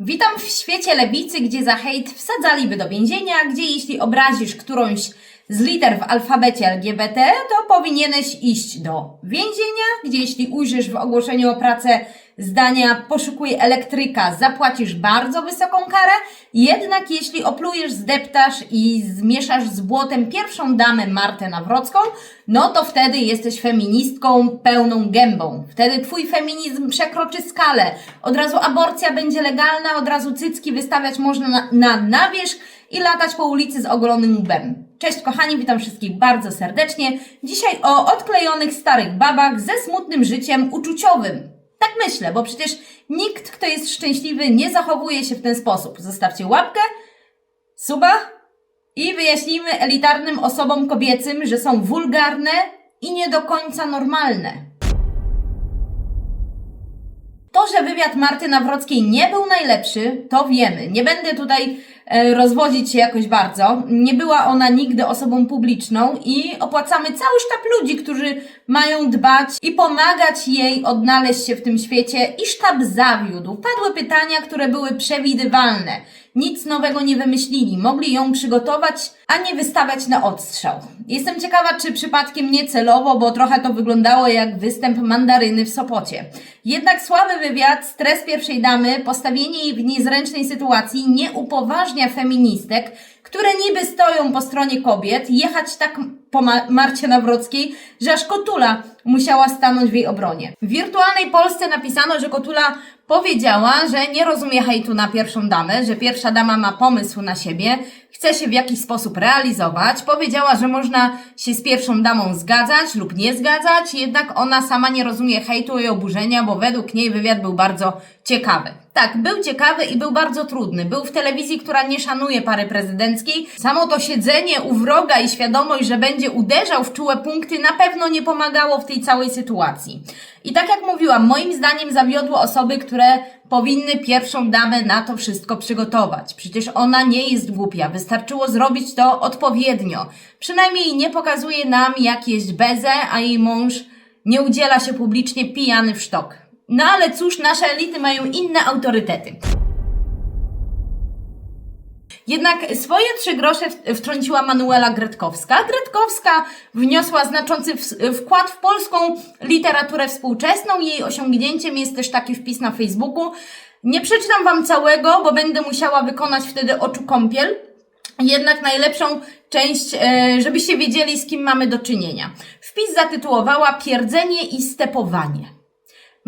Witam w świecie lewicy, gdzie za hejt wsadzaliby do więzienia, gdzie jeśli obrazisz którąś z liter w alfabecie LGBT, to powinieneś iść do więzienia, gdzie jeśli ujrzysz w ogłoszeniu o pracę zdania poszukuj elektryka, zapłacisz bardzo wysoką karę, jednak jeśli oplujesz, zdeptasz i zmieszasz z błotem pierwszą damę Martę Nawrocką, no to wtedy jesteś feministką pełną gębą. Wtedy twój feminizm przekroczy skalę. Od razu aborcja będzie legalna, od razu cycki wystawiać można na, na, na wierzch i latać po ulicy z ogolonym łbem. Cześć kochani, witam wszystkich bardzo serdecznie. Dzisiaj o odklejonych starych babach ze smutnym życiem uczuciowym. Tak myślę, bo przecież nikt, kto jest szczęśliwy, nie zachowuje się w ten sposób. Zostawcie łapkę, suba i wyjaśnijmy elitarnym osobom kobiecym, że są wulgarne i nie do końca normalne. To, że wywiad Marty Nawrockiej nie był najlepszy, to wiemy. Nie będę tutaj rozwodzić się jakoś bardzo. Nie była ona nigdy osobą publiczną i opłacamy cały sztab ludzi, którzy mają dbać i pomagać jej odnaleźć się w tym świecie i sztab zawiódł. Padły pytania, które były przewidywalne. Nic nowego nie wymyślili. Mogli ją przygotować, a nie wystawiać na odstrzał. Jestem ciekawa, czy przypadkiem nie celowo, bo trochę to wyglądało jak występ mandaryny w Sopocie. Jednak słaby wywiad, stres pierwszej damy, postawienie jej w niezręcznej sytuacji nie upoważnia feministek, które niby stoją po stronie kobiet, jechać tak po Ma- Marcie Nawrockiej, że aż Kotula musiała stanąć w jej obronie. W wirtualnej Polsce napisano, że Kotula powiedziała, że nie rozumie hejtu na pierwszą damę, że pierwsza dama ma pomysł na siebie, chce się w jakiś sposób realizować. Powiedziała, że można się z pierwszą damą zgadzać lub nie zgadzać, jednak ona sama nie rozumie hejtu i oburzenia, bo według niej wywiad był bardzo ciekawy. Tak, był ciekawy i był bardzo trudny. Był w telewizji, która nie szanuje pary prezydenckiej. Samo to siedzenie u wroga i świadomość, że będzie uderzał w czułe punkty, na pewno nie pomagało w tej całej sytuacji. I tak jak mówiłam, moim zdaniem zawiodły osoby, które powinny pierwszą damę na to wszystko przygotować. Przecież ona nie jest głupia, wystarczyło zrobić to odpowiednio. Przynajmniej nie pokazuje nam, jak jeść bezę, a jej mąż nie udziela się publicznie pijany w sztok. No ale cóż, nasze elity mają inne autorytety. Jednak swoje trzy grosze wtrąciła Manuela Gretkowska. Gretkowska wniosła znaczący wkład w polską literaturę współczesną. Jej osiągnięciem jest też taki wpis na Facebooku. Nie przeczytam Wam całego, bo będę musiała wykonać wtedy oczu kąpiel. Jednak najlepszą część, e, żebyście wiedzieli, z kim mamy do czynienia. Wpis zatytułowała Pierdzenie i stepowanie.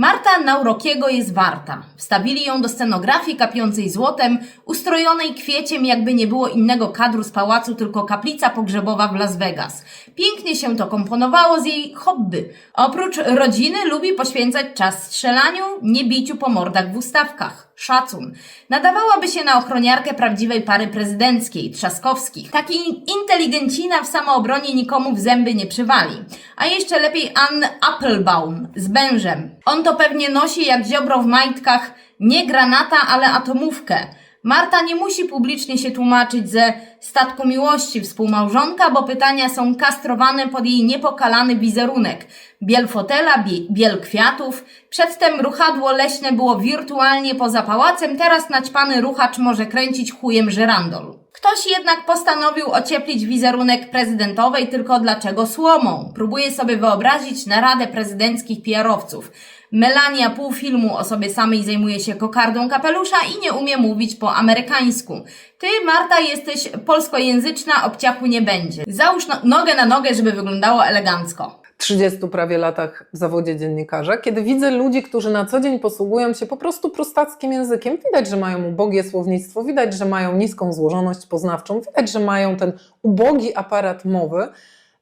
Marta Naurokiego jest warta. Wstawili ją do scenografii kapiącej złotem, ustrojonej kwieciem, jakby nie było innego kadru z pałacu, tylko kaplica pogrzebowa w Las Vegas. Pięknie się to komponowało z jej hobby. Oprócz rodziny lubi poświęcać czas strzelaniu, nie biciu po mordach w ustawkach. Szacun. Nadawałaby się na ochroniarkę prawdziwej pary prezydenckiej, Trzaskowskich. Taki inteligencina w samoobronie nikomu w zęby nie przywali. A jeszcze lepiej Ann Applebaum z bężem. On to pewnie nosi jak ziobro w majtkach nie granata, ale atomówkę. Marta nie musi publicznie się tłumaczyć ze statku miłości współmałżonka, bo pytania są kastrowane pod jej niepokalany wizerunek. Biel fotela, bie, biel kwiatów. Przedtem ruchadło leśne było wirtualnie poza pałacem, teraz naćpany ruchacz może kręcić chujem żyrandol. Ktoś jednak postanowił ocieplić wizerunek prezydentowej, tylko dlaczego słomą? Próbuję sobie wyobrazić naradę prezydenckich PR-owców. Melania pół filmu o sobie samej zajmuje się kokardą kapelusza i nie umie mówić po amerykańsku. Ty, Marta, jesteś polskojęzyczna, obciachu nie będzie. Załóż no, nogę na nogę, żeby wyglądało elegancko. 30 prawie latach w zawodzie dziennikarza, kiedy widzę ludzi, którzy na co dzień posługują się po prostu prostackim językiem. Widać, że mają ubogie słownictwo, widać, że mają niską złożoność poznawczą, widać, że mają ten ubogi aparat mowy.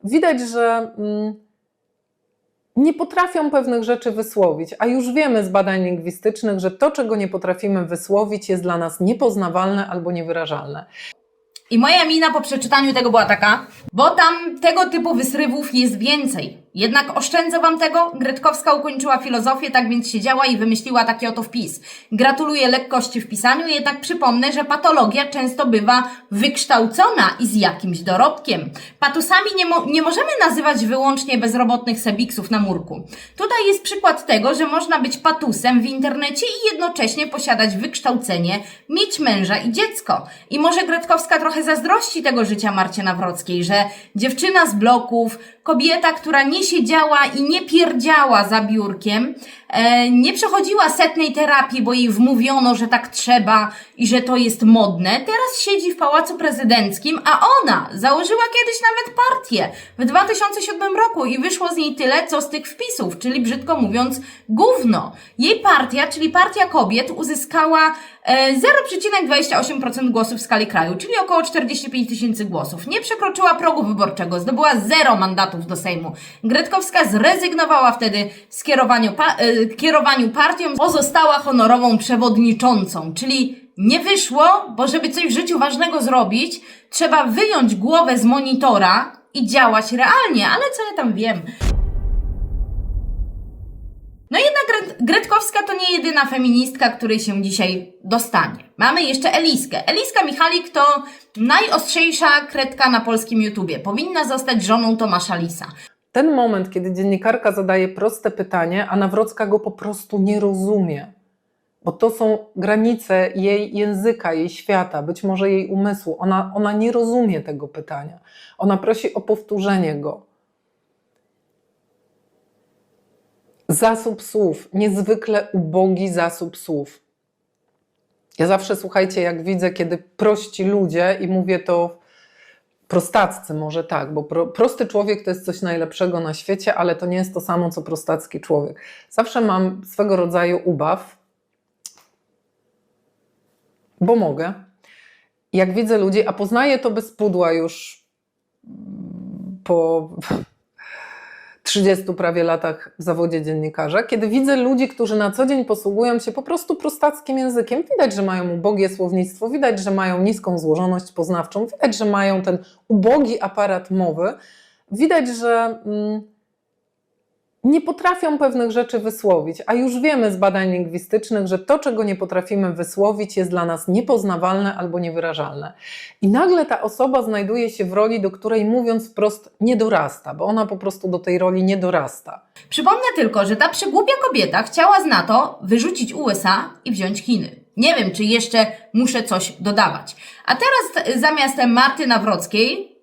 Widać, że mm, nie potrafią pewnych rzeczy wysłowić, a już wiemy z badań lingwistycznych, że to, czego nie potrafimy wysłowić, jest dla nas niepoznawalne albo niewyrażalne. I moja mina po przeczytaniu tego była taka, bo tam tego typu wysrywów jest więcej. Jednak oszczędzę wam tego. Gretkowska ukończyła filozofię, tak więc siedziała i wymyśliła taki oto wpis. Gratuluję lekkości w pisaniu, jednak przypomnę, że patologia często bywa wykształcona i z jakimś dorobkiem. Patusami nie, mo- nie możemy nazywać wyłącznie bezrobotnych sebiksów na murku. Tutaj jest przykład tego, że można być patusem w internecie i jednocześnie posiadać wykształcenie, mieć męża i dziecko. I może Gretkowska trochę zazdrości tego życia Marcie Nawrockiej, że dziewczyna z bloków, kobieta, która nie siedziała i nie pierdziała za biurkiem, nie przechodziła setnej terapii, bo jej wmówiono, że tak trzeba i że to jest modne, teraz siedzi w Pałacu Prezydenckim, a ona założyła kiedyś nawet partię w 2007 roku i wyszło z niej tyle, co z tych wpisów, czyli brzydko mówiąc, gówno. Jej partia, czyli Partia Kobiet, uzyskała e, 0,28% głosów w skali kraju, czyli około 45 tysięcy głosów. Nie przekroczyła progu wyborczego, zdobyła zero mandatów do Sejmu. Gretkowska zrezygnowała wtedy z e, kierowaniu partią, pozostała honorową przewodniczącą, czyli nie wyszło, bo żeby coś w życiu ważnego zrobić, trzeba wyjąć głowę z monitora i działać realnie, ale co ja tam wiem. No jednak Gret- Gretkowska to nie jedyna feministka, której się dzisiaj dostanie. Mamy jeszcze Eliskę. Eliska Michalik to najostrzejsza kredka na polskim YouTubie. Powinna zostać żoną Tomasza Lisa. Ten moment, kiedy dziennikarka zadaje proste pytanie, a Nawrocka go po prostu nie rozumie. Bo to są granice jej języka, jej świata, być może jej umysłu. Ona, ona nie rozumie tego pytania. Ona prosi o powtórzenie go. Zasób słów, niezwykle ubogi zasób słów. Ja zawsze, słuchajcie, jak widzę, kiedy prości ludzie, i mówię to prostaccy może tak, bo pro, prosty człowiek to jest coś najlepszego na świecie, ale to nie jest to samo, co prostacki człowiek. Zawsze mam swego rodzaju ubaw, bo mogę. Jak widzę ludzi, a poznaję to bez pudła już po 30 prawie latach w zawodzie dziennikarza, kiedy widzę ludzi, którzy na co dzień posługują się po prostu prostackim językiem, widać, że mają ubogie słownictwo, widać, że mają niską złożoność poznawczą, widać, że mają ten ubogi aparat mowy, widać, że mm, nie potrafią pewnych rzeczy wysłowić, a już wiemy z badań lingwistycznych, że to, czego nie potrafimy wysłowić, jest dla nas niepoznawalne albo niewyrażalne. I nagle ta osoba znajduje się w roli, do której mówiąc wprost nie dorasta, bo ona po prostu do tej roli nie dorasta. Przypomnę tylko, że ta przygłupia kobieta chciała z NATO wyrzucić USA i wziąć Chiny. Nie wiem, czy jeszcze muszę coś dodawać. A teraz t- zamiast Marty Nawrockiej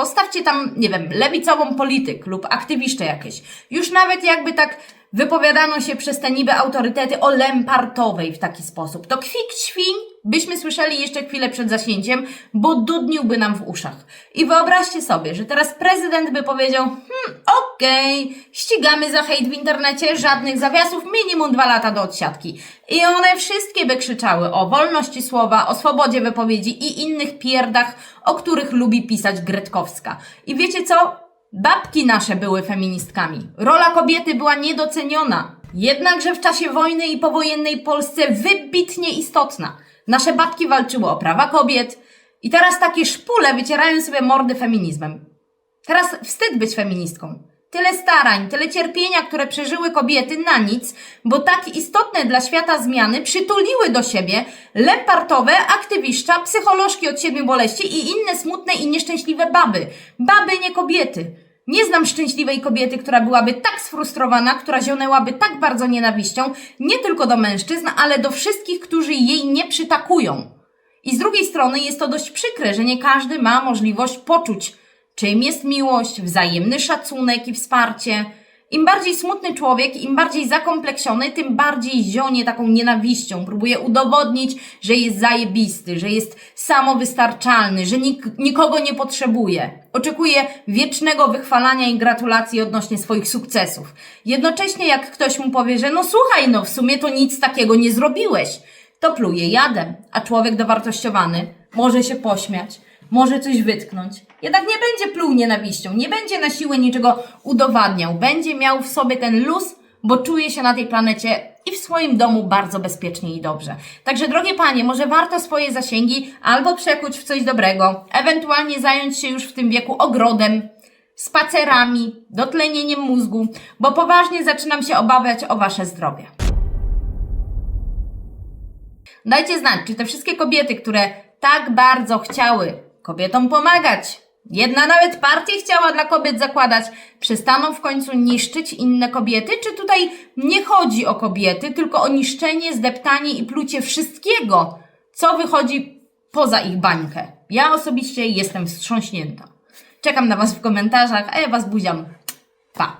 postawcie tam, nie wiem, lewicową polityk lub aktywistę jakieś. Już nawet jakby tak wypowiadano się przez te niby autorytety o Lempartowej w taki sposób. To kwik świń byśmy słyszeli jeszcze chwilę przed zasięciem, bo dudniłby nam w uszach. I wyobraźcie sobie, że teraz prezydent by powiedział, hmm, okej, ścigamy za hejt w internecie, żadnych zawiasów, minimum dwa lata do odsiadki. I one wszystkie by krzyczały o wolności słowa, o swobodzie wypowiedzi i innych pierdach, o których lubi pisać Gretkowska. I wiecie co? Babki nasze były feministkami. Rola kobiety była niedoceniona. Jednakże w czasie wojny i powojennej Polsce wybitnie istotna. Nasze babki walczyły o prawa kobiet i teraz takie szpule wycierają sobie mordy feminizmem. Teraz wstyd być feministką. Tyle starań, tyle cierpienia, które przeżyły kobiety na nic, bo tak istotne dla świata zmiany przytuliły do siebie lempartowe, aktywiszcza, psycholożki od siedmiu boleści i inne smutne i nieszczęśliwe baby. Baby, nie kobiety. Nie znam szczęśliwej kobiety, która byłaby tak sfrustrowana, która zionęłaby tak bardzo nienawiścią, nie tylko do mężczyzn, ale do wszystkich, którzy jej nie przytakują. I z drugiej strony jest to dość przykre, że nie każdy ma możliwość poczuć, czym jest miłość, wzajemny szacunek i wsparcie. Im bardziej smutny człowiek, im bardziej zakompleksiony, tym bardziej zionie taką nienawiścią. Próbuje udowodnić, że jest zajebisty, że jest samowystarczalny, że nik nikogo nie potrzebuje. Oczekuje wiecznego wychwalania i gratulacji odnośnie swoich sukcesów. Jednocześnie jak ktoś mu powie, że no słuchaj, no w sumie to nic takiego nie zrobiłeś, to pluje jadem, a człowiek dowartościowany może się pośmiać, może coś wytknąć. Jednak nie będzie pluł nienawiścią, nie będzie na siłę niczego udowadniał, będzie miał w sobie ten luz, bo czuje się na tej planecie i w swoim domu bardzo bezpiecznie i dobrze. Także drogie panie, może warto swoje zasięgi albo przekuć w coś dobrego, ewentualnie zająć się już w tym wieku ogrodem, spacerami, dotlenieniem mózgu, bo poważnie zaczynam się obawiać o Wasze zdrowie. Dajcie znać, czy te wszystkie kobiety, które tak bardzo chciały kobietom pomagać, jedna nawet partię chciała dla kobiet zakładać, przestaną w końcu niszczyć inne kobiety? Czy tutaj nie chodzi o kobiety, tylko o niszczenie, zdeptanie i plucie wszystkiego, co wychodzi poza ich bańkę? Ja osobiście jestem wstrząśnięta. Czekam na Was w komentarzach, a ja Was buziam. Pa!